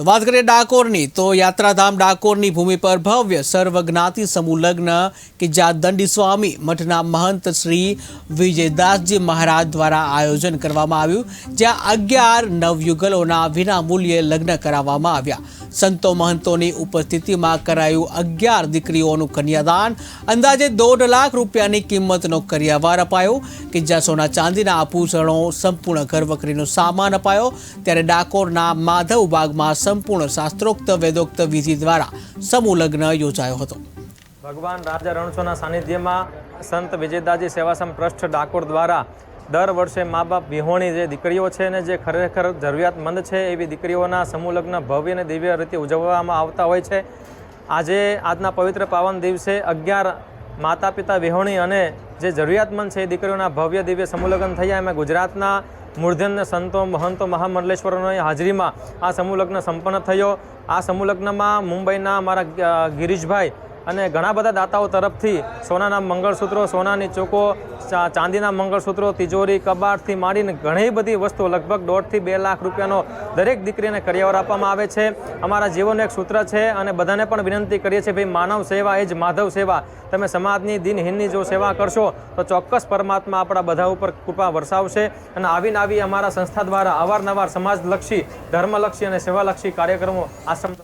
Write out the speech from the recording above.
તો વાત કરીએ ડાકોરની, તો યાત્રાધામ ડાકોરની ભૂમિ પર ભવ્ય સર્વજ્ઞાતિ સમૂહ લગ્ન કે જ્યાં દંડી સ્વામી મઠના મહંત શ્રી વિજયદાસજી મહારાજ દ્વારા આયોજન કરવામાં આવ્યું, જ્યાં અગિયાર નવયુગલોના વિના મૂલ્યે લગ્ન કરાવવામાં આવ્યા. સંતો મહંતોની ઉપસ્થિતિમાં કરાયું અગિયાર દીકરીઓનું કન્યાદાન. અંદાજે દોઢ લાખ રૂપિયાની કિંમતનો કરિયાવાર અપાયો કે જ્યાં સોના ચાંદીના આભૂષણો સંપૂર્ણ ઘરવકરીનો સામાન અપાયો. ત્યારે ડાકોરના માધવ બાગમાં સંપૂર્ણ શાસ્ત્રોક્ત વેદોક્ત વિધિ દ્વારા સમૂહ લગ્ન યોજાયો હતો. ભગવાન રાજા રણછોના સાનિધ્યમાં સંત વિજયદાસજી સેવાસમ ટ્રસ્ટ ડાકોર દ્વારા દર વર્ષે મા બાપ વિહોણી જે દીકરીઓ છે ને જે ખરેખર જરૂરિયાતમંદ છે, એવી દીકરીઓના સમૂહ ભવ્ય અને દિવ્ય રીતે ઉજવવામાં આવતા હોય છે. આજે આજના પવિત્ર પાવન દિવસે અગિયાર માતા પિતા વિહોણી અને જે જરૂરિયાતમંદ છે એ દીકરીઓના ભવ્ય દિવ્ય સમૂહ થયા. એમાં ગુજરાતના મૂર્ધન્ય સંતો, મહંતો, મહામંડલેશ્વરોની હાજરીમાં આ સમૂહ સંપન્ન થયો. આ સમૂહ લગ્નમાં મુંબઈના અમારા ગિરીશભાઈ અને ઘણા બધા દાતાઓ તરફથી સોનાના મંગળસૂત્રો, સોનાની ચોકો ચાંદીના મંગળસૂત્રો, તિજોરી, કબાટથી માંડીને ઘણી બધી વસ્તુઓ, લગભગ દોઢથી બે લાખ રૂપિયાનો દરેક દીકરીને કરિયાવર આપવામાં આવે છે. અમારા જીવનનું એક સૂત્ર છે અને બધાને પણ વિનંતી કરીએ છીએ, ભાઈ, માનવ સેવા એ જ માધવ સેવા. તમે સમાજની દિનહીનની જો સેવા કરશો, તો ચોક્કસ પરમાત્મા આપણા બધા ઉપર કૃપા વરસાવશે. અને આવીને આવી અમારા સંસ્થા દ્વારા અવારનવાર સમાજલક્ષી, ધર્મલક્ષી અને સેવાલક્ષી કાર્યક્રમો આશ્રમ